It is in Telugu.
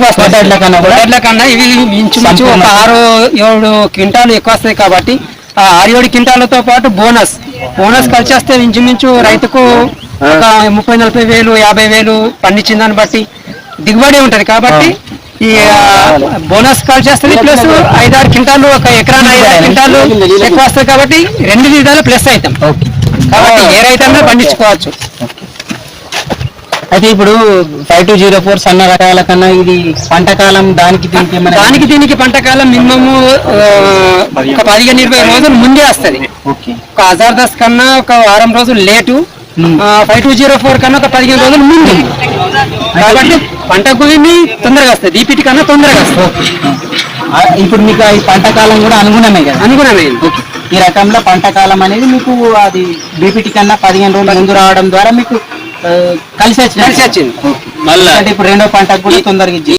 ఎక్కువ వస్తాయి పొటాటోల కన్నా కూడా? పొటాటోల కన్నా ఇవి ఇంచుమించు ఒక. ఆరు ఏడు క్వింటాలు ఎక్కువ వస్తాయి కాబట్టి ఆ ఆరు ఏడు క్వింటాలతో పాటు బోనస్. బోనస్ కలిసి వస్తే ఇంచుమించు రైతుకు ఒక ముప్పై నలభై వేలు యాభై వేలు పండించిన దాన్ని బట్టి దిగుబడి ఉంటది కాబట్టి ఈ బోనస్ కాల్ చేస్తుంది ప్లస్ ఐదారు క్వింటాలు ఒక ఎకరాన ఐదారు క్వింటాలు ఎక్కువ వస్తాయి కాబట్టి రెండు విధాలు ప్లస్ అవుతాం కాబట్టి ఏ రైతన్నా పండించుకోవచ్చు. అయితే ఇప్పుడు ఫైవ్ టూ జీరో ఫోర్ సన్న రకాల కన్నా ఇది పంట కాలం దానికి దీనికి దానికి దీనికి పంట కాలం మినిమం ఒక పదిహేను ఇరవై రోజులు ముందే వస్తది. ఒక హజార్ దస్ కన్నా ఒక వారం రోజులు late. Five two zero four కన్నా ఒక పదిహేను రోజులు ముందు. కాబట్టి పంట భూమి తొందరగా వస్తుంది. దీపిటి కన్నా తొందరగా వస్తుంది. ఇప్పుడు మీకు ఈ పంట కాలం కూడా అనుగుణమే కదా? అనుగుణమైంది ఓకే. ఈ రకంలో పంట కాలం అనేది మీకు అది బీపీటీ కన్నా పదిహేను రోజులు ముందు రావడం ద్వారా మీకు కలిసి వచ్చింది. కలిసి వచ్చింది. మళ్ళీ. ఇప్పుడు రెండో పంటకు కూడా తొందరగా